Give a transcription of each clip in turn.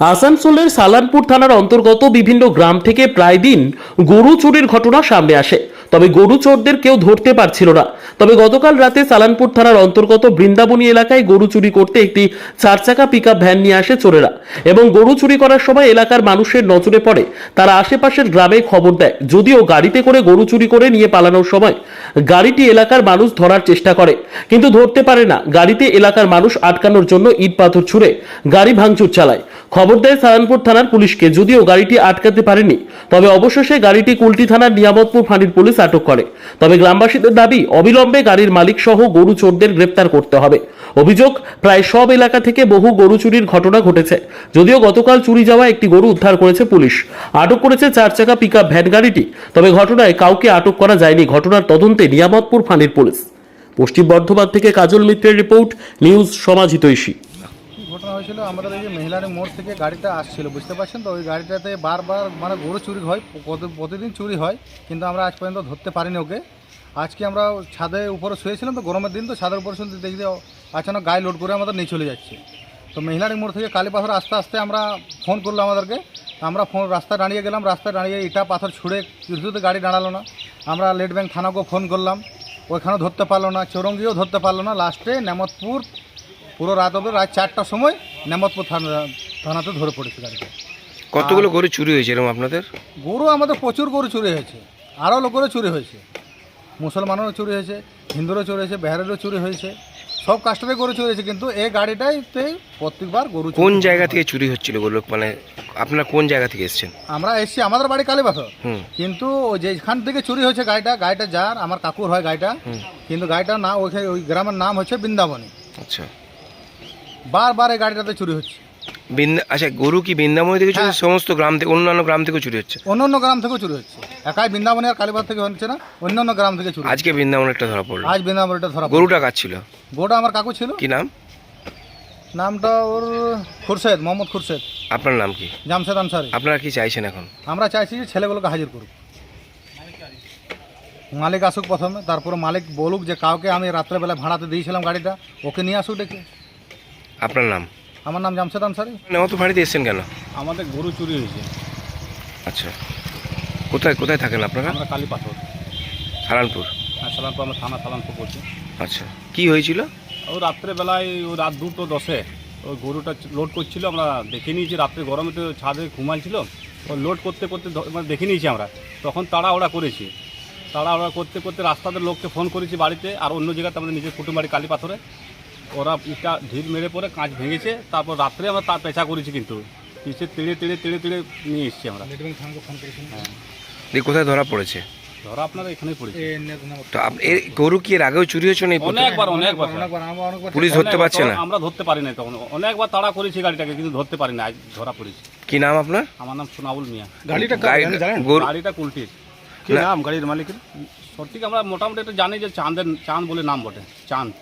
আসানসোলের সালানপুর থানার অন্তর্গত বিভিন্ন গ্রাম থেকে প্রায় দিন গরু চুরির ঘটনা সামনে আসে। তবে গরু চোরদের কেউ ধরতে পারছিল না। তবে গতকাল রাতে সালানপুর থানার অন্তর্গত বৃন্দাবনী এলাকায় গরু চুরি করতে একটি চার চাকা পিক ভ্যান নিয়ে আসে চোরেরা এবং গরু চুরি করার সময় এলাকার মানুষের নজরে পড়ে। তারা আশেপাশের গ্রামে খবর দেয়, যদিও গাড়িতে করে গরু চুরি করে নিয়ে পালানোর সময় গাড়িটি এলাকার মানুষ ধরার চেষ্টা করে, কিন্তু ধরতে পারে না। গাড়িতে এলাকার মানুষ আটকানোর জন্য ইট পাথর ছুঁড়ে গাড়ি ভাঙচুর চালায়। খবর দেয় সালানপুর থানার পুলিশকে, যদিও গাড়িটি আটকাতে পারেনি, তবে অবশেষে গাড়িটি কুলটি থানার নিয়ামতপুর ফাঁড়ির পুলিশ আটক করে। তবে গ্রামবাসীদের দাবি, অবিলম্বে গাড়ির মালিক সহ গরু চোরদের গ্রেপ্তার করতে হবে। অভিযোগ, প্রায় সব এলাকা থেকে বহু গরু চুরির ঘটনা ঘটেছে। যদিও গতকাল চুরি যাওয়া একটি গরু উদ্ধার করেছে পুলিশ। আটক করেছে চার চাকা পিক আপ ভ্যান গাড়িটি। তবে ঘটনায় কাউকে আটক করা যায়নি। ঘটনার তদন্তে নিয়ামতপুর ফাঁড়ির পুলিশ। পশ্চিম বর্ধমান থেকে কাজল মিত্রের রিপোর্ট, নিউজ সমাজ হিতৈষী হয়েছিল আমাদের এই যে মহিলার মোড় থেকে গাড়িটা আসছিল, বুঝতে পারছেন তো? ওই গাড়িটাতে বারবার মানে গরু চুরি হয় প্রতিদিন চুরি হয়, কিন্তু আমরা আজ পর্যন্ত ধরতে পারিনি ওকে। আজকে আমরা ছাদে উপরে শুয়েছিলাম তো, গরমের দিন তো, ছাদের উপরে শুনতে দেখি আচানক গায়ে লোড করে আমাদের নিয়ে চলে যাচ্ছে। তো মহিলার মোড় থেকে কালী পাথর আস্তে আস্তে আমরা ফোন করল আমাদেরকে। আমরা ফোন রাস্তায় দাঁড়িয়ে গেলাম, রাস্তায় দাঁড়িয়ে ইটা পাথর ছুঁড়ে কিছুতে গাড়ি দাঁড়াল না। আমরা লেট ব্যাংক থানাকেও ফোন করলাম, ওইখানেও ধরতে পারল না, চৌরঙ্গিও ধরতে পারল না। লাস্টে নেমতপুর পুরো রাত অবধি রাত চারটার সময় নেমতপুর থানা থানাতে ধরে পড়েছে গাড়িটা। কতগুলো গরু চুরি হয়েছে এরকম আপনাদের? গরু আমাদের প্রচুর গরু চুরি হয়েছে। আরও লোকেরও চুরি হয়েছে। মুসলমানেরও চুরি হয়েছে হিন্দুরও চুরি হয়েছে বেহারেরও চুরি হয়েছে। সব কাস্টমে গরু চুরি হয়েছে কিন্তু এই গাড়িটাইতে প্রত্যেকবার গরু কোন জায়গা থেকে চুরি হচ্ছিল গরু? মানে আপনারা কোন জায়গা থেকে এসেছেন? আমরা এসছি আমাদের বাড়ি কালীবাস কিন্তু ওই যেখান থেকে চুরি হয়েছে গাড়িটা গাড়িটা যার আমার কাকুর হয় গাড়িটা। কিন্তু গাড়িটার নাম ওইখানে ওই গ্রামের নাম হচ্ছে বৃন্দাবনী। আচ্ছা। বারবার এই গাড়িটাতে চুরি হচ্ছে। বৃন্দা আচ্ছা গরু কি বৃন্দাবন থেকে চুরি হ্যাঁ। সমস্ত গ্রাম থেকে অন্যান্য গ্রাম থেকেও চুরি হচ্ছে? অন্য অন্য গ্রাম থেকেও চুরি হচ্ছে। একাই বৃন্দাবনী আর কালীবাস থেকে হচ্ছে না অন্যান্য গ্রাম থেকে চুরি আজকে বৃন্দাবন একটা ধরা পড়ল। আজ বৃন্দাবনীটা ধরা পড়ল। গরুটা কাজ ছিল? গোটা আমার কাকু ছিল। কি নাম? নামটা ওর খুরশেদ মোহাম্মদ খুরশেদ। আপনার নাম কি? জামশেদ আনসারি। আপনারা কি চাইছেন এখন? আমরা চাইছি যে ছেলেগুলোকে হাজির করুক। মালিক আসুক প্রথমে তারপরে মালিক বলুক যে কাউকে আমি রাত্রেবেলা ভাড়াতে দিয়েছিলাম গাড়িটা ওকে নিয়ে আসুক ডেকে। আপনার নাম? আমার নাম জামশেদ আনসারি। নেওয়া তো বাড়িতে এসেছেন কেন? আমাদের গরু চুরি হয়েছে। আচ্ছা। কোথায় কোথায় থাকেন আপনারা? আমরা কালী পাথর। হারানপুর আর সালানপুর আমরা থানা সালানপুর করছি আচ্ছা। কি হয়েছিল? ও রাত্রেবেলায় ও রাত দুটো দশে ওই গরুটা লোড করছিল আমরা দেখে নিয়েছি রাত্রে গরমে তো ছাদে ঘুমাইছিল। ও লোড করতে করতে মানে দেখে নিয়েছি আমরা। তখন তাড়াহুড়া করেছি। তাড়াহুড়া করতে করতে রাস্তাতে লোককে ফোন করেছি বাড়িতে আর অন্য জায়গাতে আমাদের নিজের কুটুম বাড়ি কালী পাথরে। ওরা ইটা ঢিল মেরে পরে কাঁচ ভেঙেছে তারপর রাত্রে আমরা তার পেঁচা করেছি কিন্তু। পিছিয়ে তেড়ে তেড়ে তেড়ে তেড়ে নিয়ে এসেছি আমরা। হ্যাঁ। দিয়ে কোথায় ধরা পড়েছে? ধরা আপনারা এখানেই পড়েছি। তো আপ- এর গরু কি এর আগেও চুরি হয়েছে না এই প্রথম? অনেকবার অনেকবার পুলিশ ধরতে পারছে না? আমরা ধরতে পারি না তখন। অনেকবার তাড়া করেছি গাড়িটাকে কিন্তু ধরতে পারি না আজ ধরা পড়েছি। কি নাম আপনার? আমার নাম সোনাউল মিয়া। গাড়িটা গাড়ি- গরু গাড়িটা কুলটির। কি নাম গাড়ির মালিকের? সঠিক আমরা মোটামুটি একটু জানি যে চাঁদের চাঁদ বলে নাম বটে। চাঁদ।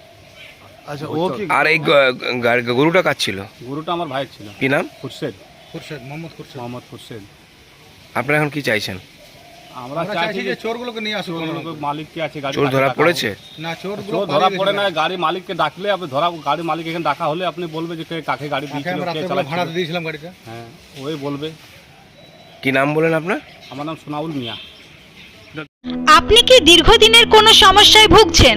আচ্ছা ও কি আর এই গ- গরুটা কাজ ছিল? গুরুটা আমার ভাইয়ের ছিল। কি নাম? খুরশেদ। খুরশেদ মোহাম্মদ খুরশেদ। মোহাম্মদ খুরশেদ। আপনারা এখন কি চাইছেন? আমরা আমরা চাইছি যে যে চোরগুলোকে নিয়ে আসুক চোরগুলোকে মালিক কি আছে গাড়ি চোর ধরা পড়েছে? না চোরগুলো চোর ধরা পড়ে না গাড়ি মালিককে ডাকলে আপনি ধরা গাড়ি মালিক এখানে ডাকা হলে আপনি বলবে যে কে কাকে গাড়ি দিয়েছিল কে রাত্রেবেলা চালাচ্ছিল। দিয়েছিলাম গাড়িটা? হ্যাঁ ওই বলবে। কি নাম বলেন আপনার? আমার নাম সোনাউল মিয়া। আপনি কি দীর্ঘদিনের কোনো সমস্যায় ভুগছেন?